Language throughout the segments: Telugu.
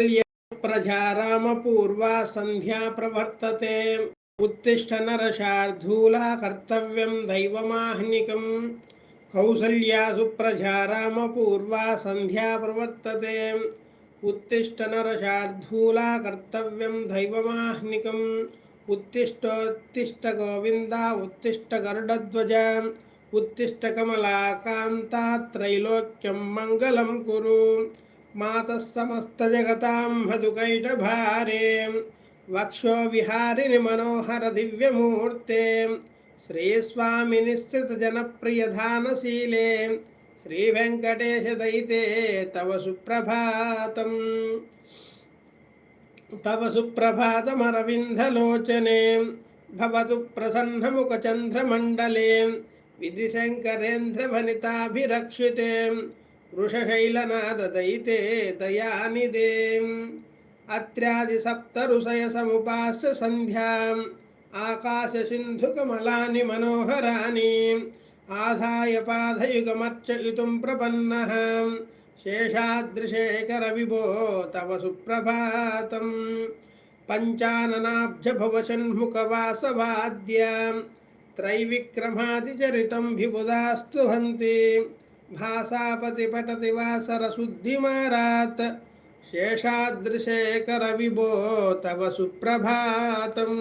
प्रजा रामपूर्वा सन्ध्या प्रवर्तते उत्तिष्ठ नरशार्धूला कर्तव्यं दैवमाह्निकम् कौसल्या सुप्रजा रामपूर्वा सन्ध्या प्रवर्तते उत्तिष्ठ नरशार्धूला कर्तव्यं दैवमाह्निकम् उत्तिष्ठोत्तिष्ठ गोविन्दा उत्तिष्ठ गरुडध्वज उत्तिष्ठ कमलाकान्ता त्रैलोक्यं मङ्गलं कुरु मातः समस्तजगतां मधुकैटभारे वक्षो विहारिणि मनोहर दिव्यमूर्ते श्रीस्वामिनिश्चितजनप्रियधानशीले श्रीवेङ्कटेशदयिते तव सुप्रभातम् तव सुप्रभातमरविन्दलोचने भवतु प्रसन्नमुखचन्द्रमण्डले विधिशङ्करेन्द्रभनिताभिरक्षिते వృషశైలనాదయితే దయానిదేం అత్ర్యాది సప్త ఋషయ సముపాస్య సంధ్యాం ఆకాశ సింధుకమలాని మనోహరాని ఆదాయ పాదయుగమర్చయితుం ప్రపన్న శేషాద్రిశేఖర విభో తవ సుప్రభాతం పంచాననాబ్జభవషణ్ముఖవాసవాద్య త్రైవిక్రమాదిచరితం విబుదాస్తు भासापति पठति वासरशुद्धिमारात् शेषादृशेखरविभो तव सुप्रभातम्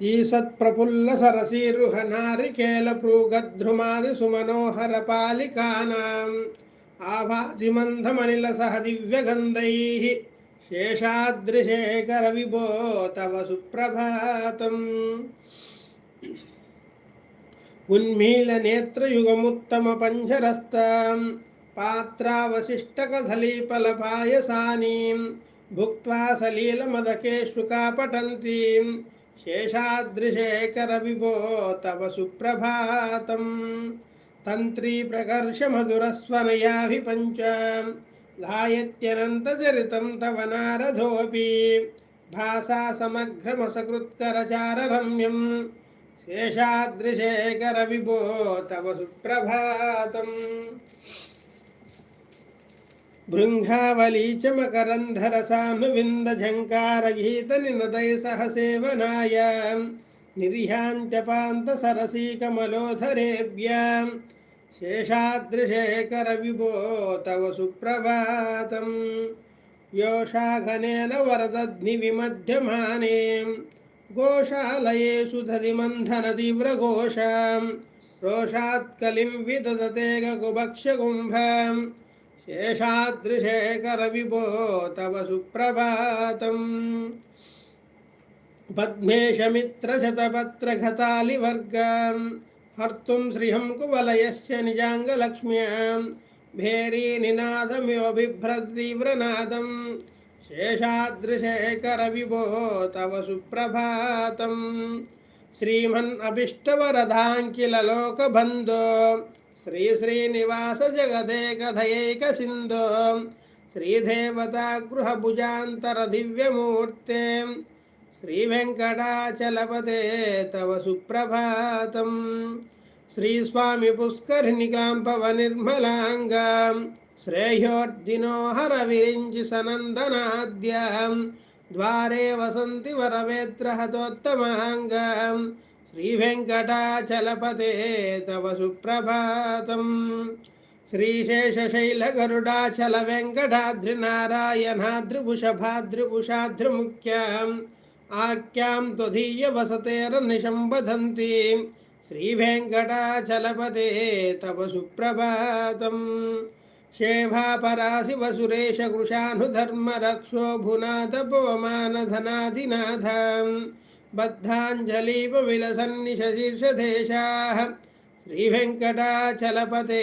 ईषत्प्रफुल्लसरसीरुहनारिकेलप्रूगध्रुमादिसुमनोहरपालिकानाम् आभाजिमन्धमनिलसह दिव्यगन्धैः शेषादृशेखरविभो तव सुप्रभातम् ఉన్మీలనేత్రయుగముత్తమ పంజరస్తాం పాత్రావశిష్టకదలీపలపాయసానీం భుక్వా సలీలమదకేషు కాపటంతీం శేషాద్రిశేఖర విభో తవ సుప్రభాతం తంత్రీ ప్రకర్షమధురస్వనయాభిపంచ ధాయత్యనంతచరితం తవ నారథోపి భాసా సమగ్రమసకృత్కరచారరమ్యం శేషాద్రిశేఖర విభో తవ సుప్రభాతం. భృంగావళీ చ మకరంధర సానువింద ఝంకార గీత నినదై సహ సేవనాయ నిర్యాంత్యపాంత సరసీ శేషాద్రిశేఖర విభో తవ సుప్రభాతం. యోషాఘనేన వరదగ్ని విమధ్యమానే गोशालयेषु दधिमन्थनतीव्रघोषां रोषात्कलिं विदधते गकुभक्ष्यकुम्भां शेषादृशेखरविभो तव सुप्रभातम्। पद्मेशमित्रशतपत्रघतालिवर्गां हर्तुं श्रियं कुवलयस्य निजाङ्गलक्ष्म्यां भेरीनिनादमिव बिभ्रतीव्रनादम्। शेषादृशेखरविभो तव सुप्रभातं श्रीमन्नभीष्टवरदाङ्किललोकबन्धो श्रीश्रीनिवासजगदेकधयैकसिन्धो श्रीदेवतागृहभुजान्तरदिव्यमूर्ते श्रीवेङ्कटाचलपते तव सुप्रभातं श्रीस्वामिपुष्करिणिकां पवनिर्मलाङ्गाम् श्रेयोर्जिनो हरविरिञ्चि सनन्दनाद्यां द्वारे वसन्ति वरवेत्रहतोत्तमाङ्गां श्रीवेङ्कटाचलपते तव सुप्रभातम् श्रीशेषशैलगरुडाचलवेङ्कटाद्रिनारायणाद्रिभुषभाद्रिभुषाद्रिमुख्याम् आख्यां त्वदीयवसतेर्निशं वदन्तीं श्रीवेङ्कटाचलपते तव सुप्रभातम् शेभापरा शिवसुरेशकृशानुधर्मरक्षो भुनादपवमानधनाधिनाथ बद्धाञ्जलीपविलसन्निशशीर्षदेशाः श्रीवेङ्कटाचलपते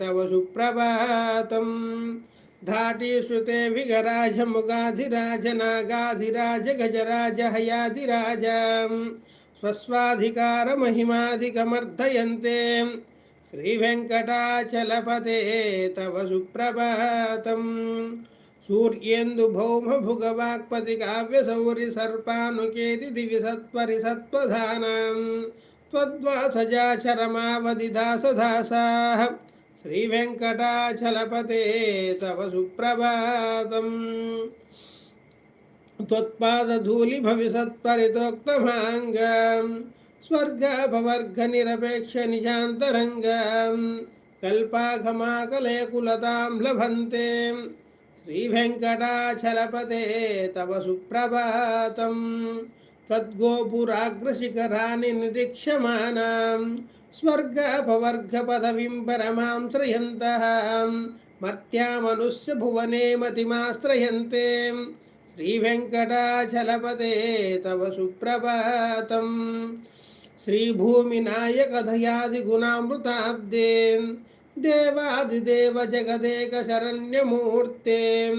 तव सुप्रभातम्। धाटीश्रुते विघराजमुगाधिराजनागाधिराज गजराज हयाधिराज स्वस्वाधिकारमहिमाधिकमर्धयन्ते श्रीवेङ्कटाचलपते तव सुप्रभातम्। सूर्येन्दुभौमभुगवाक्पतिकाव्यसौरिसर्पानुकेति दिवि सत्परिसत्पधानां त्वद्वासजाचरमावधिदासदासाः। श्रीवेङ्कटाचलपते तव सुप्रभातम्। त्वत्पादधूलिभविसत्परितोक्तमाङ्गम् స్వర్గభవర్గ నిరపేక్ష నిజాంతరంగం. కల్పాఘమాకలేకులతాం లభంతే. శ్రీవెంకటాచలపతే తవ సుప్రభాతం. తద్గోపురాగ్రశిఖరాన్ని నిరీక్షమాణం స్వర్గపవర్గపదవిం పరమాం శ్రయంతः. మర్త్యామనుష్య భువనే మతిమాశ్రయంతే. శ్రీవెంకటాచలపతే తవ సుప్రభాతం. శ్రీభూమి నాయక దయాది గుణామృతాబ్దే దేవాదిదేవ జగదేక శరణ్యమూర్తే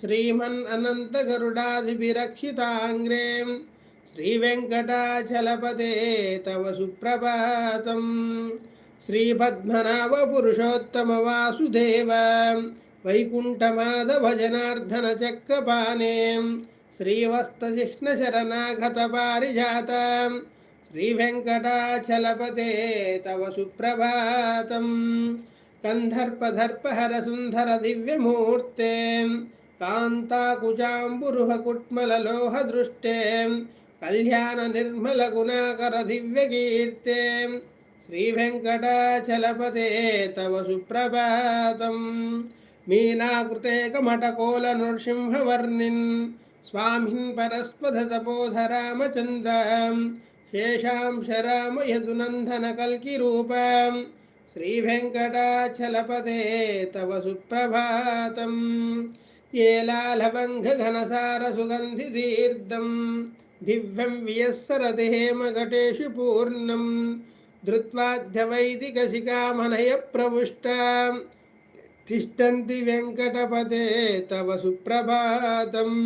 శ్రీమన్ అనంత గరుడాదిభిరక్షితాంగ్రే శ్రీ వెంకటాచలపదే తవ సుప్రభాతం శ్రీ పద్మనాభ పురుషోత్తమ వాసుదేవ వైకుంఠమాధవ జనార్దన చక్రపాణే శ్రీవస్తశిష్ణ శరణాగత పారిజాత श्रीवेङ्कटाचलपते तव सुप्रभातम् कन्धर्पधर्पहरसुन्दरदिव्यमूर्ते कान्ताकुजाम्बुरुहकुट्मललोहदृष्टे कल्याणनिर्मलगुणाकरदिव्यकीर्ते श्रीवेङ्कटाचलपते तव सुप्रभातम् मीनाकृते कमटकोलनृसिंहवर्णिन् स्वामिन् परस्पधतपोधरामचन्द्र शेषां शरामयदुनन्दनकल्किरूपम् श्रीवेङ्कटाचलपते तव सुप्रभातम् येलालवङ्घघनसारसुगन्धितीर्धम् दिव्यं वियस्सरति हेमघटेषु पूर्णं धृत्वाद्यवैदिकशिखामनयप्रविष्टा तिष्ठन्ति वेङ्कटपते तव सुप्रभातम्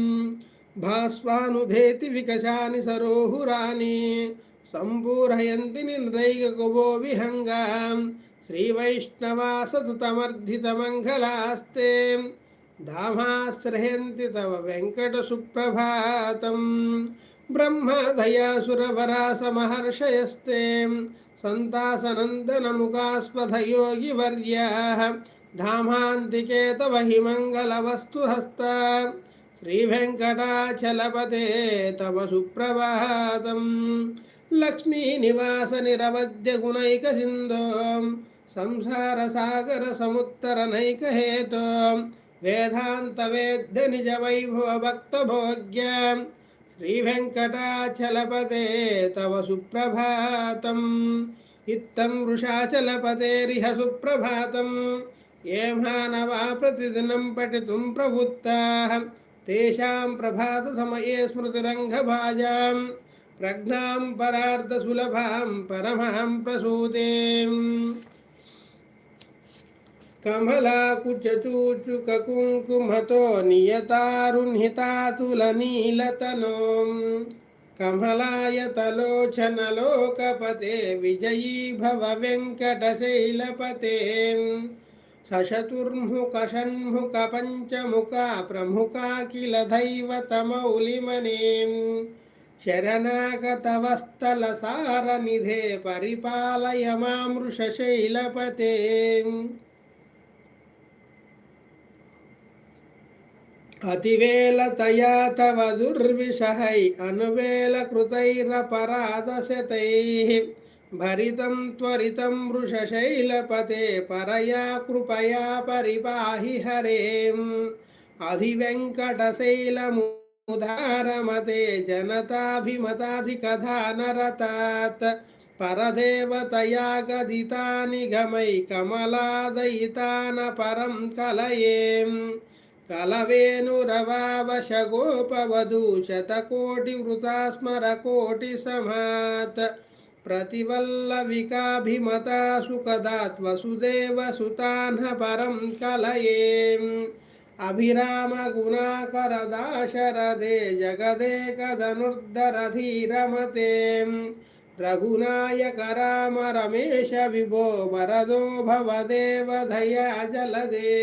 भास्वानुधेति विकशानि सरोहुराणि सम्पूरयन्ति निर्दैककुबो विहङ्गां श्रीवैष्णवासतमर्धितमङ्गलास्ते धामाश्रयन्ति तव वेङ्कटसुप्रभातम् ब्रह्मदयासुरवरासमहर्षयस्ते सन्तासनन्दनमुखास्पथयोगिवर्याः धामान्तिके तव हि मङ्गलवस्तुहस्ता శ్రీవెంకటాచలపతే తమ సుప్రభాతం. లక్ష్మీనివాస నిరవద్య గుణైక సింధో. సంసార సాగర సముత్తర నైక హేతో. వేదాంత వేద్య నిజ వైభవ భక్త భోగ్య. శ్రీవెంకటాచలపతే తవ సుప్రభాతం. ఇత్తం వృషాచలపతేరిహ సుప్రభాతం. ఏ మానవా ప్రతిదినం పఠితుం ప్రవృత్తా. तेषां प्रभातसमये स्मृतिरङ्गभाजां प्रज्ञां परार्धसुलभां परमां प्रसूतेम्। कमलाकुचूचुककुङ्कुमतो नियतारुह्नितातुलनीलतनोम् कमलायतलोचनलोकपते विजयी भव वेङ्कटशैलपते సశతుర్ముఖషణ్ముఖ పంచముఖ ప్రముఖాఖిల దైవతమౌలిమనీం శరణాగతవస్తల సారనిధే పరిపాలయ మామృషశైలపతే అతివేలతయా తవ దుర్విషహై అనువేలకృతైరపరాధశతై भरितं त्वरितं वृषशैलपते परया कृपया परिपाहि हरेम् अधिवेङ्कटशैलमुदारमते जनताभिमताधिकधानरतात् परदेवतया गदितानि गमै कमलादयितान परं कलयेम् कलवेनुरवावशगोपवधूशतकोटिवृता स्मरकोटिसमात् प्रतिवल्लविकाभिमता सुखदात्वसुदेवसुतान्ह परं कलयेम् अभिरामगुणाकरदाशरदे जगदेकधनुर्धरधीरमते रघुनायक राम रमेश विभो वरदो भवदेवधया जलदे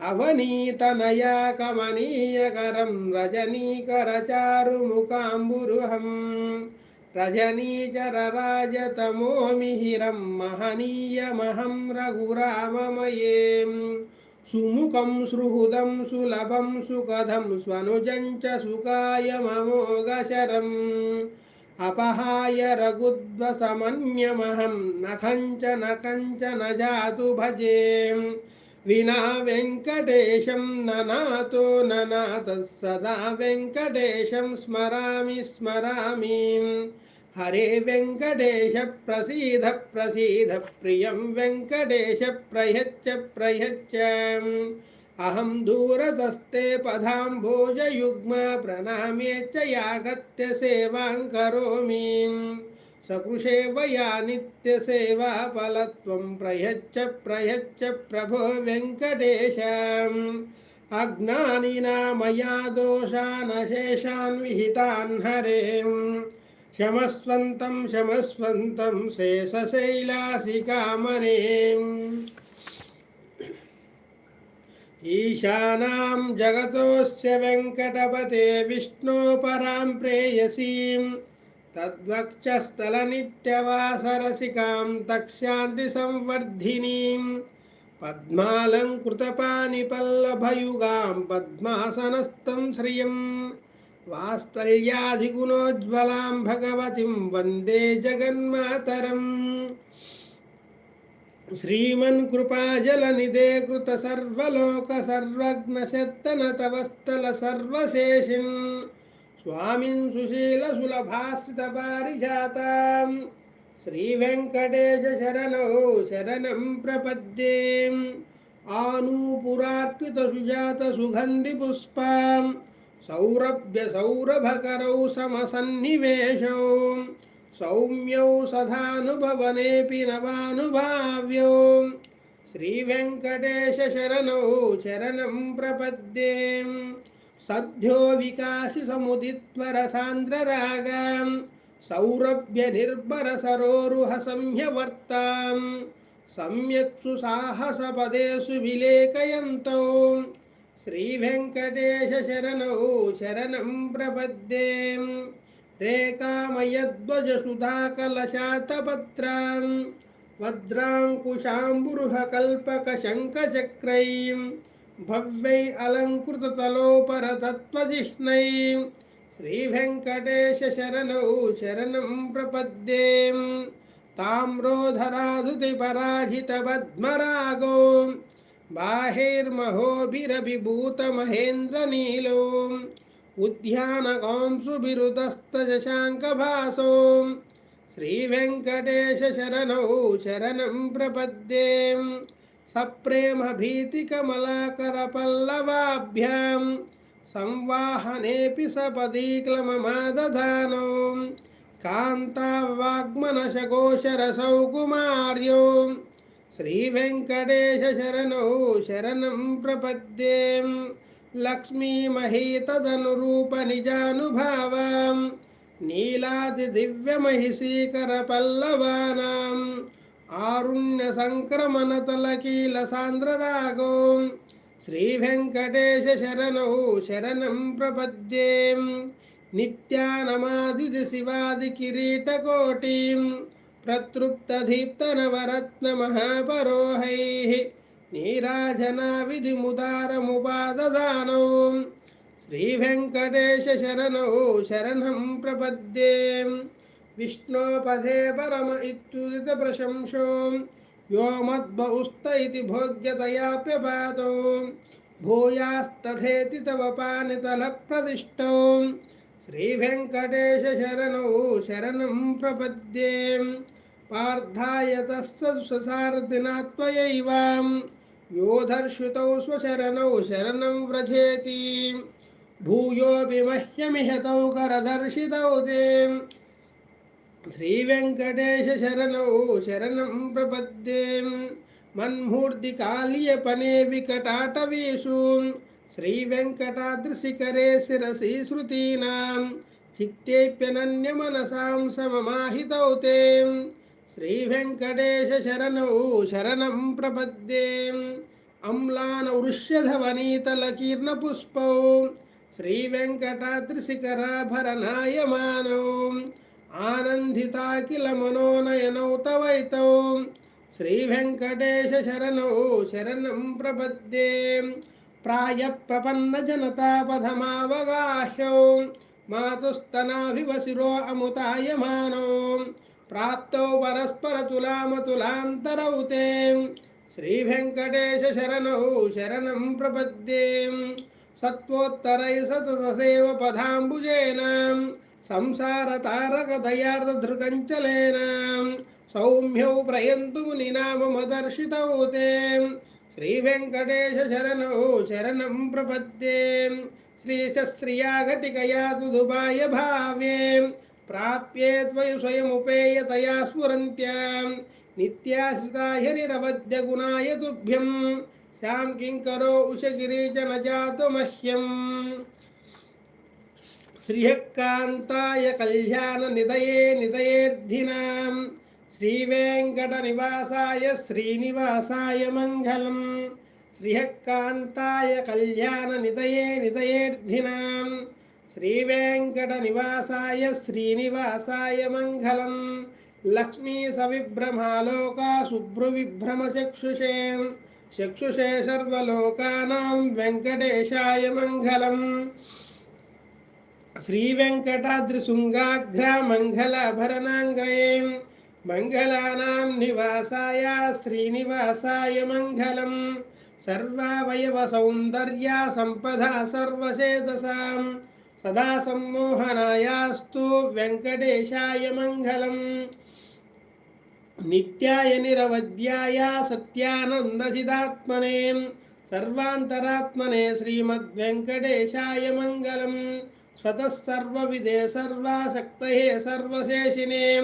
अवनीतनया कमनीयकरं रजनीकरचारुमुकाम्बुरुहम् रजनीचरराजतमोमिहिरं महनीयमहं रघुराममये। सुमुखं सुहृदं सुलभं सुखदं स्वनुजं च सुखाय ममोगशरम् अपहाय रघुद्वसमन्यमहं न कञ्चन कञ्चन जातु भजे। వినా వెంకటేశం ననాతో ననాత సదా వెంకటేశం స్మరామి స్మరామి. హరే వెంకటేశ ప్రసీద ప్రసీద ప్రియం వెంకటేశ ప్రయచ్చ ప్రయచ్చ. అహం దూరదస్తే పదాంభోజయుగ్మ ప్రణామ్యేచ్చ యాగత్య సేవాం కరోమి. సకృషేవయా నిత్యసేవా ఫలత్వం ప్రయచ్చ ప్రయచ్చ ప్రభో వెంకటేశ. అజ్ఞానినా మయా దోషానశేషాన్ విహితాన్ హరే. శమస్వంతం శమస్వంతం శేషశైలాసికామనే ఈశానాం జగతోస్య వెంకటపతే విష్ణోపరాం ప్రేయసీం. तद्वक्षस्थलनित्यवासरसिकां तक्ष्यान्तिसंवर्धिनीं पद्मालङ्कृतपानिपल्लभयुगां पद्मासनस्थं श्रियं वास्तल्याधिगुणोज्ज्वलां भगवतीं वन्दे जगन्मातरम् श्रीमन्कृपाजलनिधे స్వామిన్ సుశీల సులభాశ్రిత పారిజాతాం శ్రీ వెంకటేశ శరణౌ శరణం ప్రపద్యే. ఆనూపురార్పిత సుజాత సుగంధి పుష్పాం సౌరభ్య సౌరభకరౌ సమసన్నివేశౌ. సౌమ్యౌ సదానుభవనేపి నవానుభావ్యౌ. శ్రీ వెంకటేశ శరణౌ శరణం ప్రపద్యే. సద్యో వికాసి సముదిత్వరసాంద్రరాగాం సౌరభ్య నిర్భర సరోరుహ సంహ్యవర్తాం సమ్యక్సు సాహస పదేషు విలేకయంతో. శ్రీ వెంకటేశ శరణౌ శరణం ప్రపద్దే. రేకామయధ్వజ సుధాకలశాతపత్రాం వజ్రాంకుశాంబురుహ కల్పక భవ్యై అలంకృతలోపరతత్వజిహ్నై శ్రీవెంకటేశ శరణౌ శరణం ప్రపద్యే తామ్రోధరాధుతి పరాజిత పద్మరాగో బాహైర్మహోభిరభిభూత మహేంద్రనీలో ఉద్యానకాంసుభిరుదస్తశాంకభాసో శ్రీవెంకటేశ శరణౌ శరణం ప్రపద్యే సప్రేమ భీతికమలాకర పల్లవాభ్యాం సంవాహనేపి సపదీ క్లమమాదధానో కాంతావాగ్మనశకోశరసౌ కుమార్యో శ్రీవెంకటేశ శరణౌ శరణం ప్రపద్యే లక్ష్మీమహీతదనురూప నీలాది దివ్యమహిషీకర పల్లవానాం ఆరుణ్య సంక్రమణ తలకీల సాంద్ర రాగో శ్రీ వెంకటేశ శరణౌ శరణం ప్రపద్యే. నిత్యానమాది శివాది కిరీటకోటి. ప్రతృప్తదీప్తనవరత్న మహాపరోహై నీరాజనా విధిముదారముపాదదానౌ శ్రీ వెంకటేశ శరణౌ శరణం ప్రపద్యే. विष्णोपदे परम इत्युदितप्रशंसो। यो मद्भौस्त इति भोग्यतयाप्यपातो भूयास्तथेति तव पानितलप्रदिष्टौ श्रीवेङ्कटेशशरणौ शरणं प्रपद्ये। पार्थाय तस्य स्वसारथिना त्वयैवां योधर्षुतौ स्वशरणौ शरणं व्रजेति। भूयोऽपि मह्यमिहतौ करदर्शितौ ते। శ్రీ వెంకటేశ శరణౌ శరణం ప్రపద్దే మన్మూర్తి కాళీయ పనే వికటాటవీషు. శ్రీ వెంకటాద్రిశిఖరే శిరసి శృతీనాం. చిత్తేప్యనన్య మనసాం సమమాహితౌ తే శ్రీ వెంకటేశ శరణౌ శరణం ప్రపద్దే అమ్లాన వృష్యధవనీతలకీర్ణ పుష్పౌ శ్రీ వెంకటాద్రిశిఖరాభరణాయమానౌ కిల మనోనయనౌ తవైతౌ శ్రీ వెంకటేశ శరణౌ శరణం ప్రపద్యే. ప్రాయ ప్రపన్న జనతాపథమావగాహ్యౌ మాతుస్తనాభివశిరో అముతాయమానో. ప్రాప్తౌ పరస్పరతులామతులాంతరౌ తే శ్రీ వెంకటేశ శరణౌ శరణం ప్రపద్యే. సత్వోత్తరై సతసేవ పదాంబుజేనా. సంసార తారక దయార్థ సంసారతారకదయార్ధృకంచలేన సౌమ్యౌ ప్రయంతు మునినామదర్శితౌ శ్రీ వెంకటేశ శరణౌ శరణం ప్రపద్యే శ్రీశశ్రియాఘటికయా సుదుబాయ భావ్యే ప్రాప్యే త్వయి స్వయముపేయతయా స్ఫురంత్యా నిత్యాశ్రితాయ నిరవద్య గుణాయ తుభ్యం శాం కింకరో ఉషగిరీచ న జాతు మహ్యం శ్రీయకాంతాయ కళ్యాణ నిదయే నిదయేర్ధినాం. శ్రీవేంకట నివాసాయ శ్రీనివాసాయ మంగళం. శ్రీయకాంతాయ కళ్యాణ నిదయే నిదయేర్ధినాం. శ్రీవేంకట నివాసాయ శ్రీనివాసాయ మంగళం. లక్ష్మీ సవిభ్రమాలోకా శుభ్రువిభ్రమచక్షుషే చక్షుషే చక్షుషే సర్వలోకానాం వెంకటేశాయ మంగళం. శ్రీ వెంకటాద్రి శృంగాఘ్ర మంగళాభరణాంగ్రయే మంగళానా నివాసాయ శ్రీనివాసాయ మంగళం. సర్వావయవ సౌందర్య సంపద సర్వచేతసాం సదా సమ్మోహనాయాస్తు వెంకటేశాయ మంగళం. నిత్యాయ నిరవద్యాయ సత్యానందసిదాత్మనే సర్వాంతరాత్మనే శ్రీమద్వెంకటేశాయ మంగళం. సతసర్వవిధే సర్వాసక్తయే సర్వశేషినే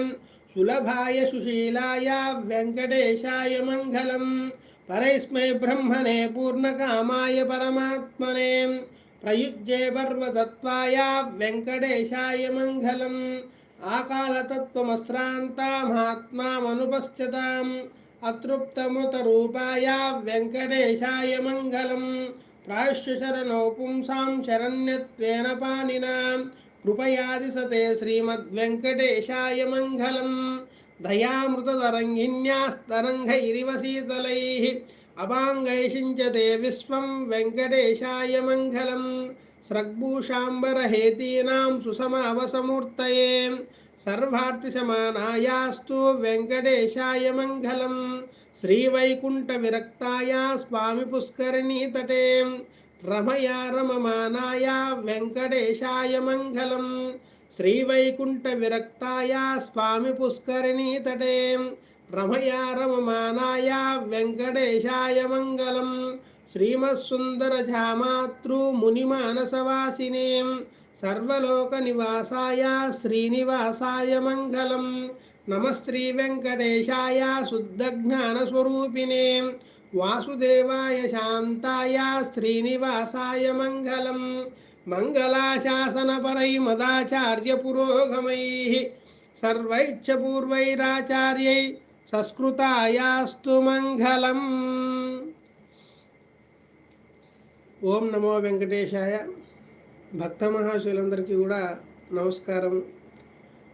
సులభాయ సుశీలాయ వెంకటేశాయ మంగళం పరైస్మై బ్రహ్మణే పూర్ణకామాయ పరమాత్మనే ప్రయుజ్యే పర్వతత్వాయ వెంకటేశాయ మంగళం ఆకాలతత్వమశ్రాంతమాత్మానుపశ్చతాం అతృప్తమృతరూపాయ వెంకటేశాయ మంగళం ప్రాయశ్చరణ పుంసాం శరణ్యత్వేన పానినా కృపయాది సతే శ్రీమద్వెంకటేశాయ మంగళం. దయామృతరంగిన్యాస్తరంగైరివ శీతలై. అపాంగైషించతే విశ్వం వెంకటేశాయ మంగళం. स्रग्भूषाम्बरहेतीनां सुसमावसमूर्तये सर्वार्थिसमानायास्तु वेङ्कटेशाय मङ्गलम् श्रीवैकुण्ठविरक्ताय स्वामिपुष्करिणीतटे रमया रममानाय वेङ्कटेशाय मङ्गलम् श्रीवैकुण्ठविरक्ताय स्वामिपुष्करिणीतटे रमया रममानाय वेङ्कटेशाय मङ्गलम् श्रीमत्सुन्दरजामातृमुनिमानसवासिनीं सर्वलोकनिवासाय श्रीनिवासाय मङ्गलं नमः श्रीवेङ्कटेशाय शुद्धज्ञानस्वरूपिणे वासुदेवाय शान्ताय श्रीनिवासाय मङ्गलं मङ्गलाशासनपरै मदाचार्यपुरोगमैः सर्वैच्छपूर्वैराचार्यै संस्कृतायास्तु मङ्गलम् ఓం నమో వెంకటేశాయ. భక్త మహాశులందరికీ కూడా నమస్కారం.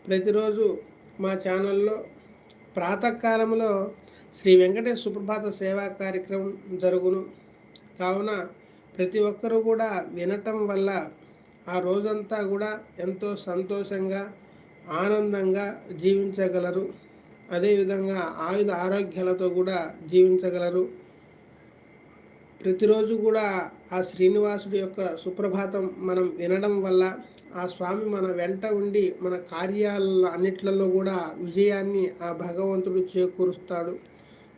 ప్రతిరోజు మా ఛానల్లో ప్రాతకాలంలో శ్రీ వెంకటేశ్వర సుప్రభాత సేవా కార్యక్రమం జరుగును. కావున ప్రతి ఒక్కరూ కూడా వినటం వల్ల ఆ రోజంతా కూడా ఎంతో సంతోషంగా ఆనందంగా జీవించగలరు. అదేవిధంగా ఆయుధ ఆరోగ్యాలతో కూడా జీవించగలరు. ప్రతిరోజు కూడా ఆ శ్రీనివాసుడి యొక్క సుప్రభాతం మనం వినడం వల్ల ఆ స్వామి మన వెంట ఉండి మన కార్యాల అన్నిట్లలో కూడా విజయాన్ని ఆ భగవంతుడు చేకూరుస్తాడు.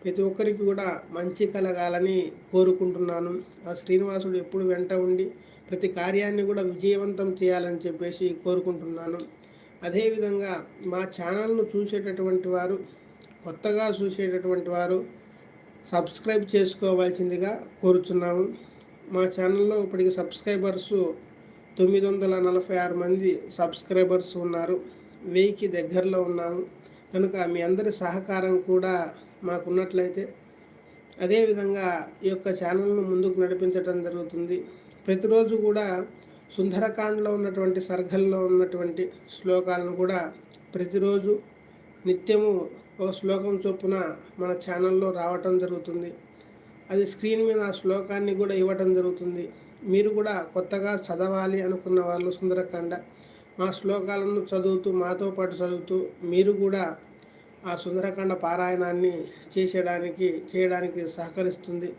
ప్రతి ఒక్కరికి కూడా మంచి కలగాలని కోరుకుంటున్నాను. ఆ శ్రీనివాసుడు ఎప్పుడు వెంట ఉండి ప్రతి కార్యాన్ని కూడా విజయవంతం చేయాలని చెప్పేసి కోరుకుంటున్నాను. అదేవిధంగా మా ఛానల్ను చూసేటటువంటి వారు కొత్తగా చూసేటటువంటి వారు సబ్స్క్రైబ్ చేసుకోవాల్సిందిగా కోరుచున్నాము మా ఛానల్లో ఇప్పటికి సబ్స్క్రైబర్స్ తొమ్మిది వందల నలభై ఆరు మంది సబ్స్క్రైబర్స్ ఉన్నారు. వెయ్యికి దగ్గరలో ఉన్నాము. కనుక మీ అందరి సహకారం కూడా మాకున్నట్లయితే అదేవిధంగా ఈ యొక్క ఛానల్ను ముందుకు నడిపించడం జరుగుతుంది. ప్రతిరోజు కూడా సుందరకాండలో ఉన్నటువంటి సర్గల్లో ఉన్నటువంటి శ్లోకాలను కూడా ప్రతిరోజు నిత్యము ఒక శ్లోకం చొప్పున మన ఛానల్లో రావటం జరుగుతుంది. అది స్క్రీన్ మీద ఆ శ్లోకాన్ని కూడా ఇవ్వటం జరుగుతుంది. మీరు కూడా కొత్తగా చదవాలి అనుకున్న వాళ్ళు సుందరకాండ మా శ్లోకాలను చదువుతూ మాతో పాటు చదువుతూ మీరు కూడా ఆ సుందరకాండ పారాయణాన్ని చేసేయడానికి చేయడానికి సహకరిస్తుంది.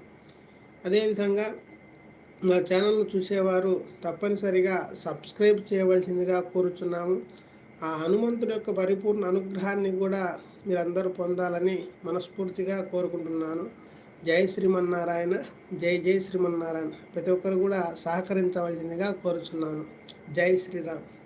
అదేవిధంగా మా ఛానల్ను చూసేవారు తప్పనిసరిగా సబ్స్క్రైబ్ చేయవలసిందిగా కోరుచున్నాము. ఆ హనుమంతుడి యొక్క పరిపూర్ణ అనుగ్రహాన్ని కూడా మీరందరూ పొందాలని మనస్ఫూర్తిగా కోరుకుంటున్నాను. జై శ్రీమన్నారాయణ జై జై శ్రీమన్నారాయణ. ప్రతి ఒక్కరు కూడా సహకరించవలసిందిగా కోరుచున్నాను. జై శ్రీరామ్.